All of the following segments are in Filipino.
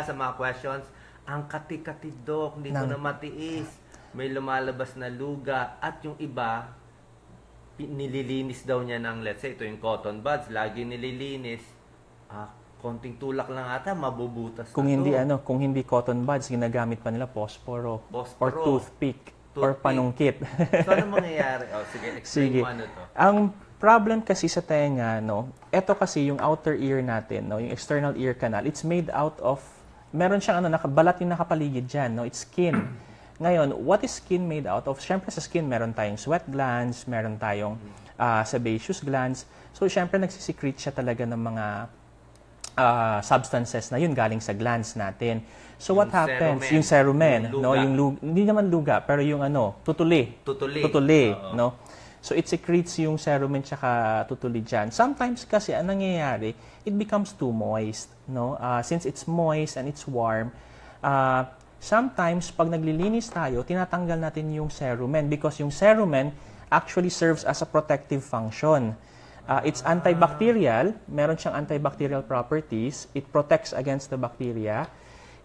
sa mga questions, ang kati-kati dok, hindi ko na matiis. May lumalabas na luga at yung iba nililinis daw niya ng let's say ito yung cotton buds, lagi nililinis. Ah, konting tulak lang ata mabubutas Kung na hindi to. ano, kung hindi cotton buds, ginagamit pa nila posporo, Posporo. or toothpick, or Toothpick. panungkit. So ano mangyayari? Oh, sige, explain Sige. mo ano to. Ang problem kasi sa tenga, no, ito kasi yung outer ear natin, no, yung external ear canal, it's made out of, meron siyang ano, nakabalat yung nakapaligid dyan, no, it's skin. Ngayon, what is skin made out of? Siyempre sa skin, meron tayong sweat glands, meron tayong ah, sebaceous glands. So, siyempre nagsisecrete siya talaga ng mga ah, substances na yun galing sa glands natin. So, what Yung happens? cerumen. Yung cerumen, Yung no, luga. yung lu- hindi naman luga, pero yung ano, tutuli. Tutuli. Tutuli, no? So it secretes yung cerumen tsaka tutuli dyan. Sometimes kasi ang nangyayari, it becomes too moist, no? Ah, since it's moist and it's warm, ah, sometimes pag naglilinis tayo, tinatanggal natin yung cerumen because yung cerumen actually serves as a protective function. Ah, it's antibacterial, meron siyang antibacterial properties. It protects against the bacteria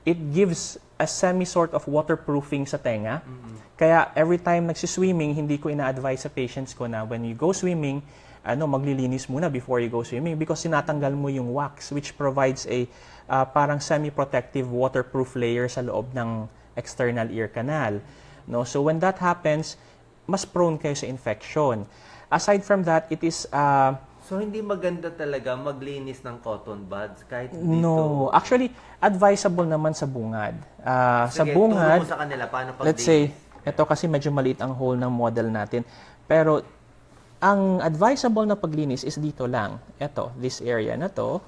it gives a semi sort of waterproofing sa tenga. Kaya every time nagsiswimming, hindi ko ina-advise sa patients ko na when you go swimming, ano, maglilinis muna before you go swimming because sinatanggal mo yung wax which provides a ah, parang semi-protective waterproof layer sa loob ng external ear canal. No? So when that happens, mas prone kayo sa infection. Aside from that, it is ah, So hindi maganda talaga maglinis ng cotton buds kahit dito. no, actually advisable naman sa bungad. Sa Sige, bungad, turo mo sa kanila paano paglinis. let's say, ito kasi medyo maliit ang hole ng model natin. Pero, ang advisable na paglinis is dito lang. Ito, this area na to,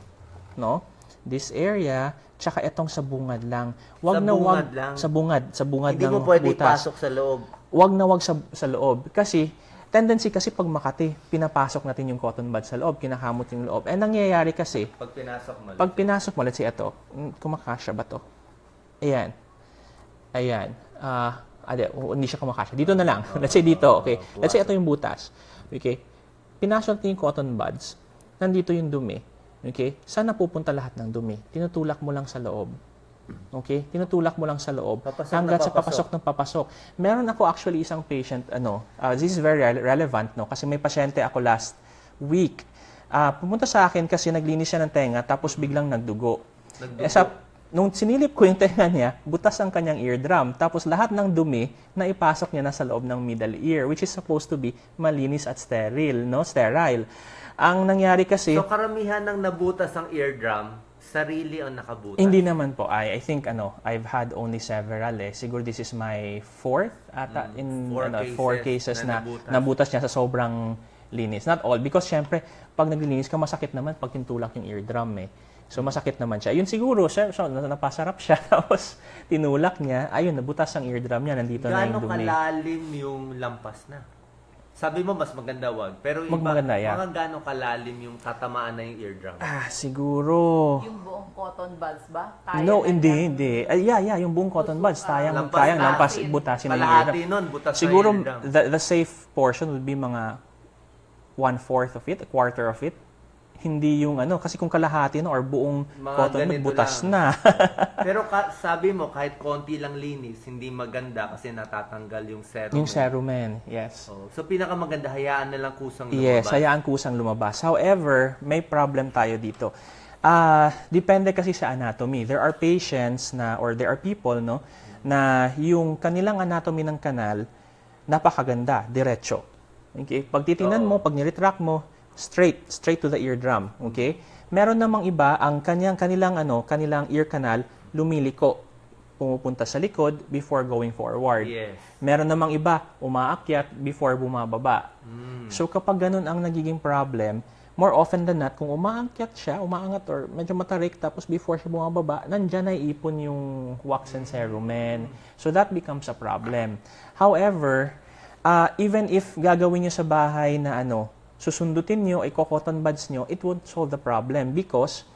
no? This area, tsaka itong sa bungad lang. Wag Sa na wag bungad lang? sa bungad, sa bungad hindi ng mo pwede butas. ipasok sa loob. Wag na wag sa, sa loob. Kasi, tendency kasi pag Makati, pinapasok natin yung cotton bud sa loob, kinakamot yung loob. Eh, nangyayari kasi, Pag pinasok mo. pag pinasok mo, let's say ito, mm, kumakasya ba to? Ayan. Ayan. Ah, ade, o, hindi siya kumakasya. Dito na lang. let's say dito, okay. Let's say ito yung butas. Okay. Pinasok natin yung cotton buds. Nandito yung dumi. Okay. Saan napupunta lahat ng dumi? Tinutulak mo lang sa loob. Okay? Tinutulak mo lang sa loob Papasok hanggat sa papasok ng papasok. Meron ako actually isang patient, ano, uh, this is very rele- relevant, no? Kasi may pasyente ako last week. Ah, pumunta sa akin kasi naglinis siya ng tenga tapos biglang nagdugo. Nagdugo? Eh, sa, nung sinilip ko yung tenga niya, butas ang kanyang eardrum. Tapos lahat ng dumi na ipasok niya na sa loob ng middle ear, which is supposed to be malinis at sterile, no? Sterile. Ang nangyari kasi, So karamihan ng nabutas ang eardrum, sarili ang nakabutas. Hindi naman po. I, I think ano, I've had only several eh. Siguro this is my fourth ata in Mm, four ano, cases four cases na na, nabutas. nabutas. niya sa sobrang linis. Not all because syempre pag naglilinis ka masakit naman pag tintulak yung eardrum eh. So masakit naman siya. Yun siguro, siya, so, napasarap siya tapos tinulak niya, ayun nabutas ang eardrum niya, nandito na yung Gaano dumi. kalalim yung lampas na? Sabi mo mas maganda wag. Pero iba, maganda, yeah. mga gaano kalalim yung tatamaan na yung eardrum? Ah, siguro. Yung buong cotton buds ba? Kaya No, na hindi, yan? hindi. Ay, yeah, yeah, yung buong cotton buds, tayang, Lampas tayang lampas, butasin na yung eardrum. Kalahati nun, butas Siguro na eardrum. the, the safe portion would be mga one-fourth of it, a quarter of it. Hindi yung ano, kasi kung kalahati no, or buong Mga cotton ganito butas lang. na. Pero ka, sabi mo, kahit konti lang linis, hindi maganda kasi natatanggal yung serum. yung cerumen, yes. Oh, so pinakamaganda, hayaan na lang kusang Yes, lumabas. hayaan kusang lumabas. However, may problem tayo dito. Ah, depende kasi sa anatomy. There are patients na or there are people no na yung kanilang anatomy ng kanal napakaganda, diretso. Okay? Pag titingnan mo, pag niretract mo, straight, straight to the eardrum, okay? Meron namang iba ang kanyang kanilang ano, kanilang ear canal lumiliko pumupunta sa likod before going forward. Yes. Meron namang iba, umaakyat before bumababa. So kapag ganun ang nagiging problem, more often than not, kung umaakyat siya, umaangat or medyo matarik, tapos before siya bumababa, nandyan na ipon yung wax and cerumen. So that becomes a problem. However, uh, even if gagawin nyo sa bahay na ano, susundutin nyo, i-cotton buds nyo, it won't solve the problem because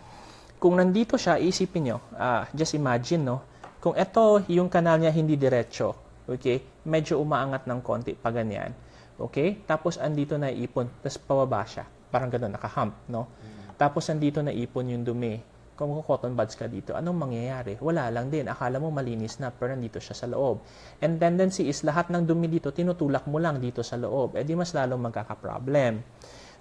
kung nandito siya, isipin nyo, ah, just imagine, no? Kung ito, yung kanal niya hindi diretso, okay? Medyo umaangat ng konti, pa ganyan. Okay? Tapos andito na ipon, tapos pababa siya. Parang gano'n, nakahump, no? Tapos andito na ipon yung dumi. Kung cotton buds ka dito, anong mangyayari? Wala lang din. Akala mo malinis na, pero nandito siya sa loob. And tendency is, lahat ng dumi dito, tinutulak mo lang dito sa loob. Eh di mas lalong magkaka-problem.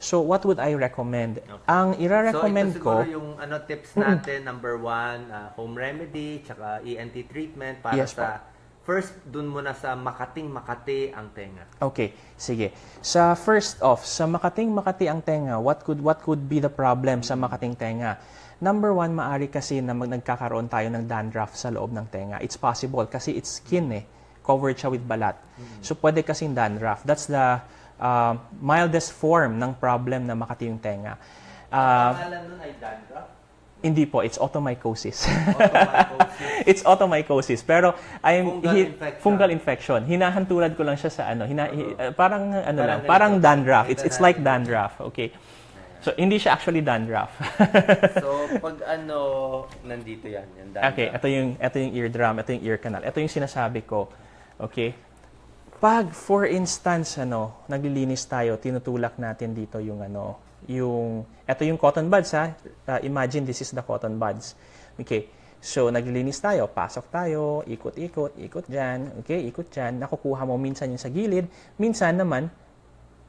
So, what would I recommend? Ang ira-recommend so, ito ko, siguro yung ano, tips natin. Number one, ah, home remedy, tsaka ENT treatment para Yes, sa... First, dun muna sa makating makati ang tenga. Okay, sige. Sa first off, sa makating makati ang tenga, what could what could be the problem sa makating tenga? Number one, maari kasi na mag nagkakaroon tayo ng dandruff sa loob ng tenga. It's possible kasi it's skin eh. Covered siya with balat. So, pwede kasing dandruff. That's the uh, mildest form ng problem na makati yung tenga. Uh, nun ay dandruff. hindi po, it's automycosis. Automycosis. it's automycosis. Pero I'm Fungal hi- infection. fungal infection. Hinahantulad ko lang siya sa ano, hina, hi- uh, parang ano Parang lang, parang dandruff. It's it's like dandruff, okay? So hindi siya actually dandruff. so, pag ano, nandito yan. Yung dandruff. okay, ito yung ito yung eardrum, ito yung ear canal. Ito yung sinasabi ko. Okay? Pag for instance ano, naglilinis tayo, tinutulak natin dito yung ano, yung ito yung cotton buds ha. Uh, imagine this is the cotton buds. Okay. So, naglilinis tayo, pasok tayo, ikot-ikot, ikot dyan, okay, ikot dyan, nakukuha mo minsan yung sa gilid, minsan naman,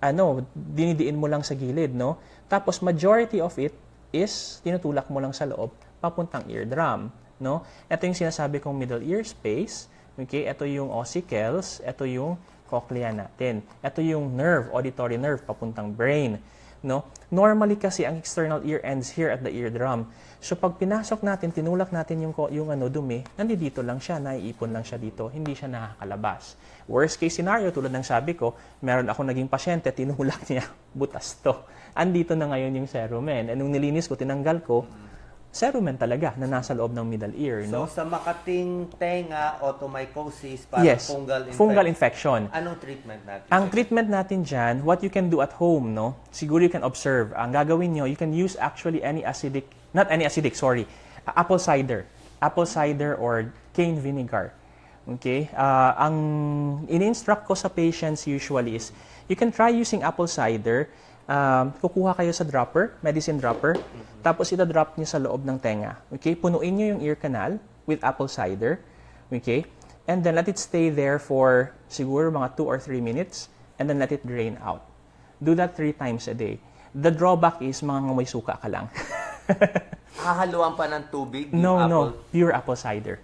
ano, dinidiin mo lang sa gilid, no? Tapos, majority of it is tinutulak mo lang sa loob, papuntang eardrum, no? Ito yung sinasabi kong middle ear space, okay? Ito yung ossicles, ito yung cochlea natin. Ito yung nerve, auditory nerve, papuntang brain, no? Normally kasi ang external ear ends here at the eardrum. So pag pinasok natin, tinulak natin yung yung ano dumi, nandito lang siya, naiipon lang siya dito, hindi siya nakakalabas. Worst case scenario tulad ng sabi ko, meron ako naging pasyente, tinulak niya, butas to. Andito na ngayon yung cerumen. And nung nilinis ko, tinanggal ko, cerumen talaga na nasa loob ng middle ear, So, no? sa makating tenga, automycosis, parang Yes, fungal infection. fungal infection. Anong treatment natin? Ang treatment natin dyan, what you can do at home, no? Siguro you can observe. Ang gagawin nyo, you can use actually any acidic, not any acidic, sorry, uh, apple cider. Apple cider or cane vinegar. Okay? Uh, ang in-instruct ko sa patients usually is, you can try using apple cider. Um, kukuha kayo sa dropper, medicine dropper, tapos ita-drop niyo sa loob ng tenga. Okay? Punuin niyo yung ear canal with apple cider. Okay? And then let it stay there for siguro mga 2 or 3 minutes and then let it drain out. Do that 3 times a day. The drawback is mga ngamoy suka ka lang. Hahaluan pa ng tubig? no, no. apple? Pure apple cider.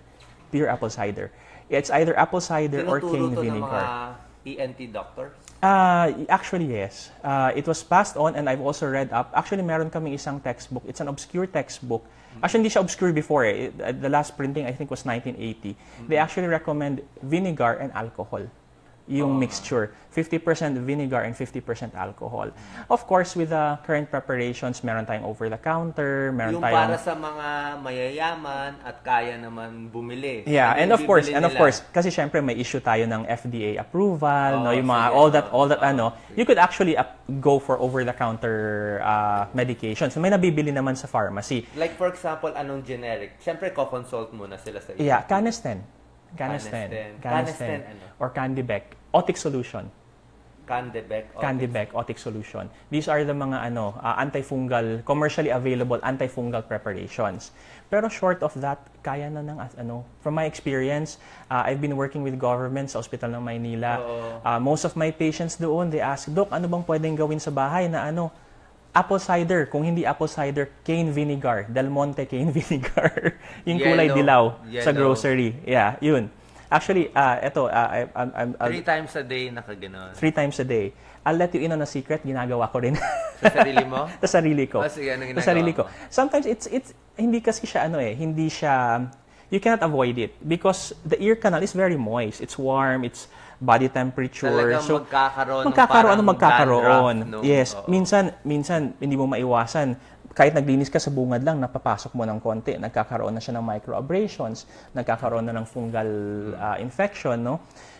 Pure apple cider. It's either apple cider or Tinuturo cane to ng vinegar. mga ENT doctors? Uh, actually, yes. Uh, it was passed on and I've also read up. Actually, meron kaming isang textbook. It's an obscure textbook. Actually, hindi siya obscure before. Eh. Uh, the last printing, I think, was 1980. They actually recommend vinegar and alcohol. Yung mixture. 50% vinegar and 50% alcohol. Of course, with the current preparations, meron tayong over-the-counter, meron Yung tayong... para sa mga mayayaman at kaya naman bumili. Yeah, Ano and yung of course, and of course, kasi syempre may issue tayo ng FDA approval, no, Oo, yung mga sige, all that all that oo. ano, you could actually up, go for over the counter uh, medications. May nabibili naman sa pharmacy. Like for example, anong generic? Siyempre, co-consult muna sila sa Yeah, Canesten. Canesten. Canesten. Ano? Or Candibec. Otic solution. Candebec. o- Candibec, Otic solution. These are the mga ano, uh, antifungal, commercially available antifungal preparations. Pero short of that, kaya na ng as- ano, from my experience, uh, I've been working with government sa Hospital ng Maynila. Oo. Uh, most of my patients doon, they ask, Dok, ano bang pwedeng gawin sa bahay na ano, apple cider, kung hindi apple cider, cane vinegar, Del Monte cane vinegar. yung kulay Yellow. dilaw sa Yellow. grocery. Yeah, yun. Actually, uh, ito, uh, I, I'm, I'm, I'll- Three times a day nakaganon. three times a day. I'll let you in on a secret, ginagawa ko rin Sa sarili mo? sa sarili ko. Oh, sige, ano sa ginagawa sarili mo? ko. Sometimes it's it's hindi kasi siya ano eh, hindi siya you cannot avoid it because the ear canal is very moist. It's warm, it's body temperature. Talagang so magkakaroon ng magkakaroon ano magkakaroon. dandruff, no? Yes, Oo. minsan minsan hindi mo maiwasan kahit naglinis ka sa bungad lang, napapasok mo ng konti, nagkakaroon na siya ng microabrasions, nagkakaroon na ng fungal uh, infection, no?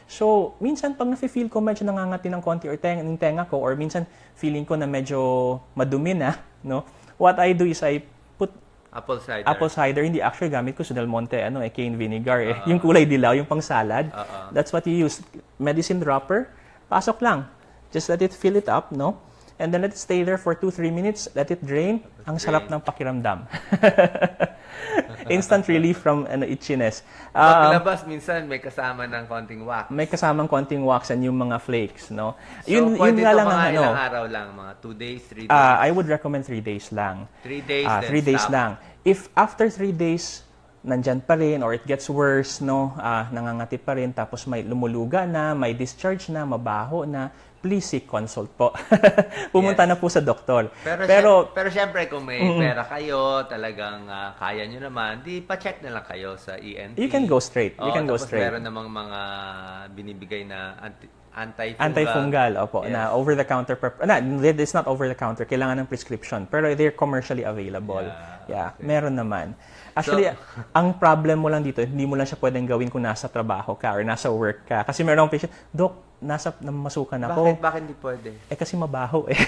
So, minsan pag nafe-feel ko medyo nangangati ng konti or tenga, yung tenga ko or minsan feeling ko na medyo madumi na, no? What I do is I put Apple cider. apple cider, hindi actually gamit ko sa Del Monte, ano eh, cane vinegar eh. yung kulay dilaw, yung pang salad. Oo. That's what you use. Medicine dropper, pasok lang. Just let it fill it up, no? and then let it stay there for 2-3 minutes, let it drain. Ang sarap ng pakiramdam. Instant relief from ano, itchiness. Um, Paglabas, minsan may kasama ng konting wax. may kasamang konting wax and yung mga flakes, no? So, yun, pwede yun nga ito lang mga ang ano. ilang araw lang, mga 2 days, 3 days. Ah, I would recommend 3 days lang. 3 days, Ah, then three days stop. lang. If after 3 days, nandyan pa rin or it gets worse, no, ah, nangangati pa rin, tapos may lumuluga na, may discharge na, mabaho na, please seek consult po. Pumunta Yes. na po sa doktor. Pero, Pero, syem- pero syempre, kung may pera kayo, talagang ah, kaya nyo naman, di pa-check na lang kayo sa ENT. you can go straight. You Oo, can go straight. meron namang mga binibigay na anti- anti-fungal. Antifungal, opo, Yes. na over-the-counter, prep- na, it's not over-the-counter, kailangan ng prescription, pero they're commercially available. Yeah, Yeah, meron naman. Actually, ang problem mo lang dito, hindi mo lang siya pwedeng gawin kung nasa trabaho ka or nasa work ka. Kasi meron akong patient, Dok, nasa namasukan ako. Bakit, bakit hindi pwede? Eh kasi mabaho eh.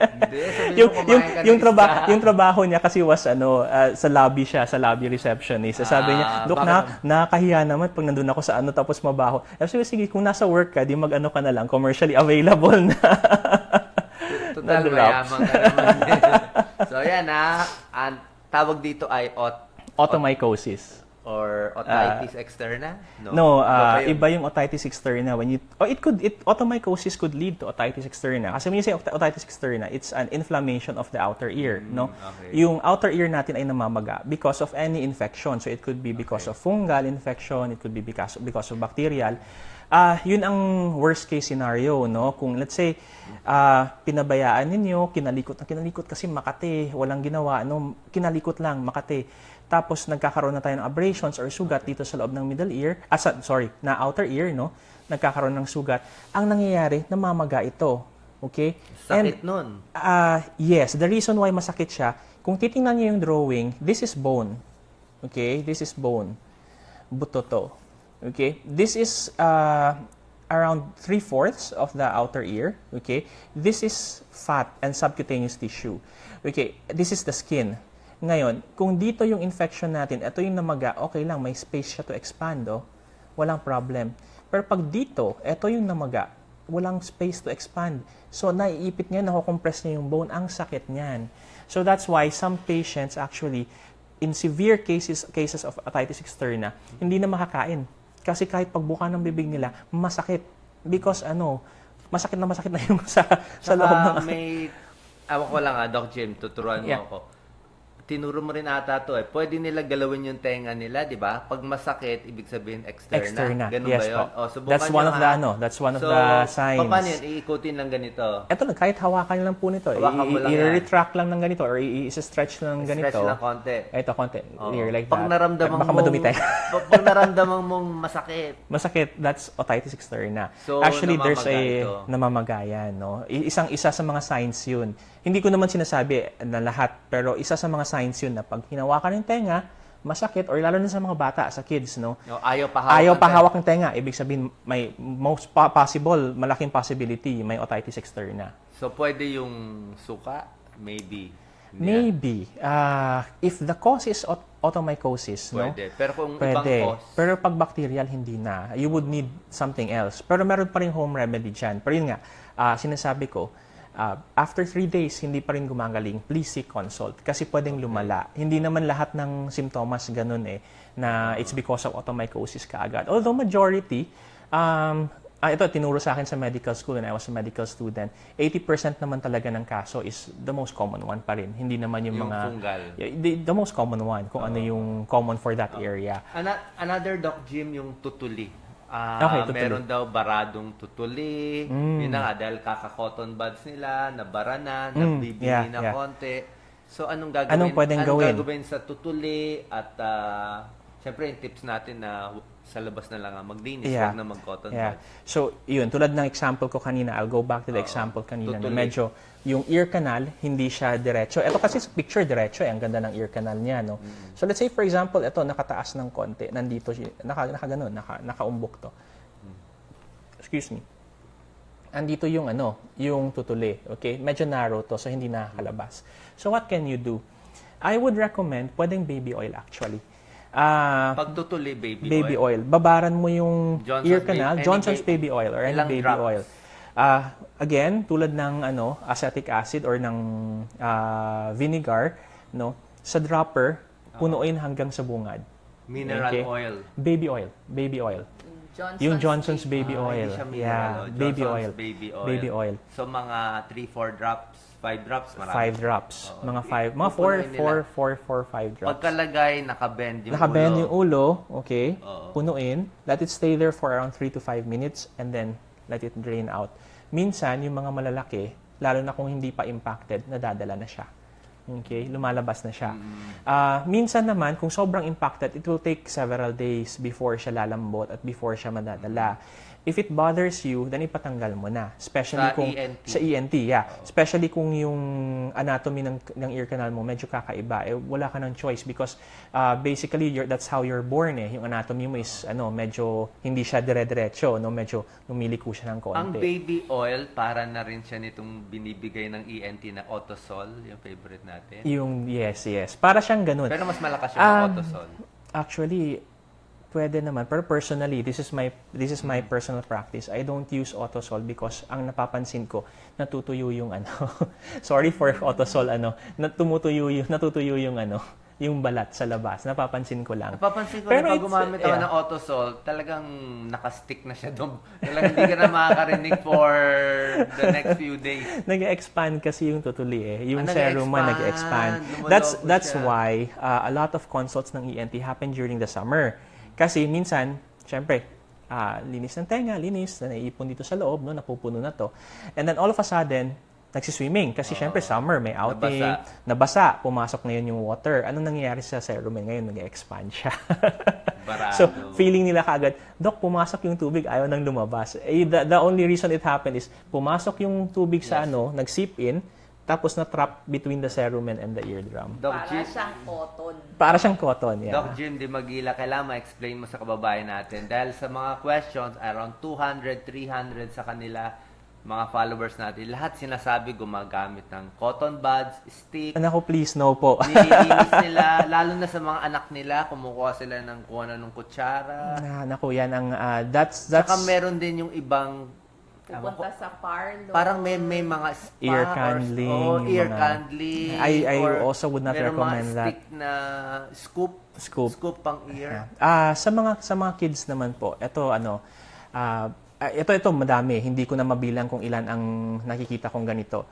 Hindi, yung yung yung trabaho isda. yung trabaho niya kasi was ano ah, sa lobby siya, sa lobby receptionist. Sabi niya, Ah, "Dok, na nakakahiya naman pag nandun ako sa ano tapos mabaho." Sabi ko, sige, kung nasa work ka, di mag-ano ka na lang, commercially available na. Total, mayaman ka naman. so, yan ha. Ang tawag dito ay ot Automycosis. or otitis externa? No, ah, ba yun? iba yung otitis externa when you oh, it could it automycosis could lead to otitis externa. Kasi when you say ot- otitis externa, it's an inflammation of the outer ear, no? Mm, okay. Yung outer ear natin ay namamaga because of any infection. So it could be because of fungal infection, it could be because because of bacterial. Ah, yun ang worst case scenario, no? Kung let's say ah, pinabayaan ninyo, kinalikot na kinalikot kasi Makati, walang ginawa, no? Kinalikot lang Makati. Tapos nagkakaroon na tayo ng abrasions or sugat dito sa loob ng middle ear, ah, sa- sorry, na outer ear, no? Nagkakaroon ng sugat. Ang nangyayari, namamaga ito. Okay? And Sakit nun. Ah, yes, the reason why masakit siya, kung titingnan niyo yung drawing, this is bone. Okay? This is bone. Buto to. Okay? This is uh, around three-fourths of the outer ear. Okay? This is fat and subcutaneous tissue. Okay? This is the skin. Ngayon, kung dito yung infection natin, ito yung namaga, okay lang, may space siya to expand, oh. Walang problem. Pero pag dito, ito yung namaga, walang space to expand. So, naiipit niya, nakukompress niya yung bone. Ang sakit niyan. So, that's why some patients actually, in severe cases cases of otitis externa, hindi na makakain. Kasi kahit pagbuka ng bibig nila, masakit. Because ano, masakit na masakit na yung sa, sa loob ng... May, awan ko lang ah, Doc Jim, tuturuan mo Yeah. ako. Tinuro mo rin ata to eh. Pwede nila galawin yung tenga nila, di ba? Pag masakit, ibig sabihin externa. Externa. Ganun Yes ba yun? po. O, subukan That's one of the ha? ano, that's one of so, the signs. paano yun? Iikutin lang ganito. Eto lang, kahit hawakan lang po nito. Hawakan mo lang. I-retract lang ng ganito or i-stretch lang ng ganito. Stretch lang konti. Ito, konti. Oo. Here, like pag that. naramdaman Baka mong, madumi tayo. pag, naramdaman mong masakit, Masakit, that's otitis externa. So, Actually, there's a ito. namamagayan, no? Isang isa sa mga signs 'yun. Hindi ko naman sinasabi na lahat, pero isa sa mga signs 'yun na pag hinawakan ng tenga, masakit or lalo na sa mga bata, sa kids, no? no, ayaw pa hawak. Ayaw ang pa tenga. hawak ng tenga, ibig sabihin may most po- possible, malaking possibility may otitis externa. So, pwede yung suka? Maybe. Na. Maybe. Ah, if the cause is ot- automycosis, no? Pwede. Pero kung ibang Pwede. cause, Pero pag bacterial, hindi na. You would need something else. Pero meron pa rin home remedy dyan. Pero yun nga, ah, sinasabi ko, ah, after three days, hindi pa rin gumagaling, please seek consult. Kasi pwedeng lumala. Hindi naman lahat ng simptomas ganun eh, na it's because of automycosis kaagad. Although majority, um, ah, ito, tinuro sa akin sa medical school when I was a medical student, 80% naman talaga ng kaso is the most common one pa rin. Hindi naman yung, Yung mga... fungal. The, the most common one, kung ano yung common for that area. Ana- another Doc Jim, yung tutuli. Ah, Okay, tutuli. Meron daw baradong tutuli. Mm. Yun na nga, dahil kaka-cotton buds nila, nabara na, Mm, nabibili yeah, na yeah. konti. So, anong gagawin? Anong pwedeng anong gawin? gagawin sa tutuli? At, ah, syempre, yung tips natin na sa labas na lang ang maglinis, Yeah. huwag na mag-cotton Yeah. So, yun, tulad ng example ko kanina, I'll go back to the Oo. example kanina na Tutuli. medyo yung ear canal, hindi siya diretso. Ito kasi sa picture, diretso eh. Ang ganda ng ear canal niya, no? So, let's say, for example, ito, nakataas ng konti. Nandito naka, naka ganun, naka, nakaumbok to. Excuse me. Andito yung ano, yung tutuli, okay? Medyo narrow to, so hindi nakakalabas. So, what can you do? I would recommend, pwedeng baby oil actually. Ah, Pag tutuli, baby, baby oil. Babaran mo yung Johnson's ear canal, any Johnson's ba- baby oil or any ilang baby drops? oil. Ah, again, tulad ng ano, acetic acid or ng ah, vinegar, no? Sa dropper, punuin hanggang sa bungad. Mineral Okay. oil. Baby oil, baby oil. Johnson's Yung Johnson's Baby. baby Ah, oil. hindi siya mineral yeah, oil. baby Johnson's oil. baby oil. Baby oil. So, mga 3-4 drops, 5 drops, marami. Five drops. Oo. Mga five. Mga four, Pupunuin nila. four, four, four, five drops. Pagkalagay, nakabend yung Nakabend ulo. yung ulo, okay? Oo. Punuin. Let it stay there for around 3 to 5 minutes and then let it drain out. Minsan, yung mga malalaki, lalo na kung hindi pa impacted, nadadala na siya. Okay? Lumalabas na siya. Ah, minsan naman, kung sobrang impacted, it will take several days before siya lalambot at before siya madadala. If it bothers you, then ipatanggal mo na. Especially Sa kung ENT. sa ENT, yeah. Especially kung yung anatomy ng ng ear canal mo medyo kakaiba, eh wala ka ng choice because uh, basically you're, that's how you're born eh. Yung anatomy mo is ano, medyo hindi siya dire-diretso, no, medyo lumiliko siya ng konti. Ang baby oil, para na rin siya nitong binibigay ng ENT na Otosol, yung favorite natin. Yung yes, yes. Para siyang ganun. Pero mas malakas yung Um, Otosol. Actually, pwede naman. Pero personally, this is my this is my personal practice. I don't use Otosol because ang napapansin ko, natutuyo yung ano. sorry for Otosol ano, natumutuyo yung natutuyo yung ano, yung balat sa labas. Napapansin ko lang. Napapansin ko Pero na pag gumamit ako yeah. ng Otosol, talagang nakastick na siya doon. Talagang hindi ka na makakarinig for the next few days. nag-expand kasi yung tutuli eh. Yung Ah, serum mo nag-expand. That's that's siya. why uh, a lot of consults ng ENT happen during the summer. Kasi minsan, syempre, ah, linis ng tenga, linis, na naiipon dito sa loob, no, napupuno na to. And then all of a sudden, nagsiswimming. Kasi syempre, summer, may outing, Nabasa. nabasa, pumasok na yun yung water. Anong nangyayari sa serum? Eh, Ngayon, nag-expand siya. So, feeling nila kaagad, Dok, pumasok yung tubig, ayaw nang lumabas. Eh, the, the only reason it happened is, pumasok yung tubig sa ano, nag-seep in, tapos na-trap between the cerumen and the eardrum. Doc Para Jim, siyang cotton. Para siyang cotton, yeah. Doc Jim Di Magila, kailangan ma-explain mo sa kababayan natin. Dahil sa mga questions, around 200, 300 sa kanila, mga followers natin, lahat sinasabi gumagamit ng cotton buds, stick, Anak ko, please, no po. nililinis nila, lalo na sa mga anak nila, kumukuha sila ng kuha na ng kutsara. Ah, naku, yan ang, ah, that's, that's, Saka meron din yung ibang, Pupunta sa parlor. parang may, may mga spa Ear or- candling, oh, ear mga- candling. I- I or also would not meron recommend mga that. stick na scoop, Scoop. scoop pang ear. Ah, sa mga sa mga kids naman po, ito ano, ah, ah, ito ito madami, hindi ko na mabilang kung ilan ang nakikita kong ganito.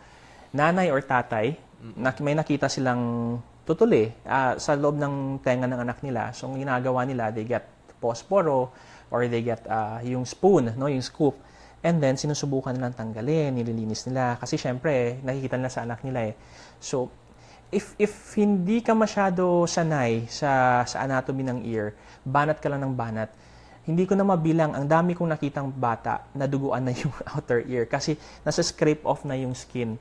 Nanay or tatay, nak- may nakita silang tutuli ah, sa loob ng tenga ng anak nila. So ang ginagawa nila, they get posporo or they get ah, yung spoon, no, yung scoop. And then sinusubukan nilang tanggalin, nililinis nila kasi syempre nakikita nila sa anak nila eh. So if if hindi ka masyado sanay sa sa anatomy ng ear, banat ka lang ng banat. Hindi ko na mabilang, ang dami kong nakitang bata na duguan na yung outer ear kasi nasa scrape off na yung skin.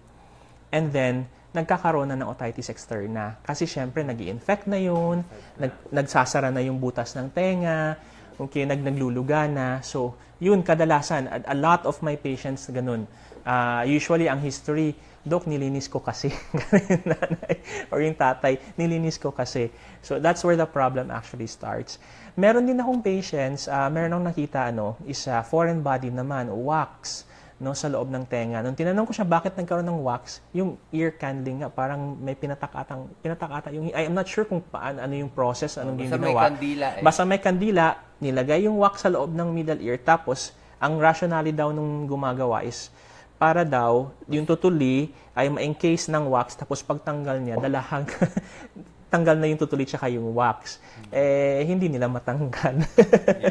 And then, nagkakaroon na ng otitis externa. Kasi syempre, nag infect na yun, nag, nagsasara na yung butas ng tenga, okay, nag, nagluluga na. So, yun, kadalasan, a, a lot of my patients ganun. Ah, usually, ang history, Dok, nilinis ko kasi. Nanay or yung tatay, nilinis ko kasi. So, that's where the problem actually starts. Meron din akong patients, ah, meron akong nakita, ano, is ah, foreign body naman, wax no sa loob ng tenga. Nung tinanong ko siya bakit nagkaroon ng wax, yung ear candling nga parang may pinatakatang pinatakata yung I am not sure kung paano ano yung process, anong yung Basta may ginawa. kandila eh. Basta may kandila, nilagay yung wax sa loob ng middle ear tapos ang rationale daw nung gumagawa is para daw yung tutuli ay ma-encase ng wax tapos pagtanggal niya dalahang tanggal na yung tutuli tsaka yung wax. Eh, hindi nila matanggal.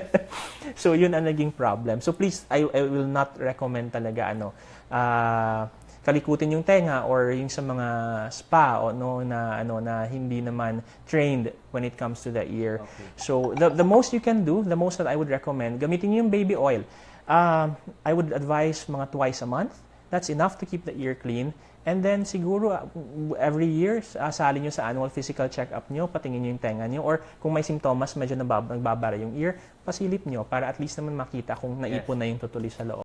so, yun ang naging problem. So, please, I, I will not recommend talaga, ano, ah, kalikutin yung tenga or yung sa mga spa o no na ano na hindi naman trained when it comes to the ear. So the the most you can do, the most that I would recommend, gamitin niyo yung baby oil. Um, I would advise mga twice a month. That's enough to keep the ear clean. And then siguro uh, every year, uh, sali nyo sa annual physical check-up nyo, patingin nyo yung tenga nyo, or kung may simptomas, medyo nabab- nagbabara yung ear, pasilip nyo para at least naman makita kung naipon na yung tutuli sa loob.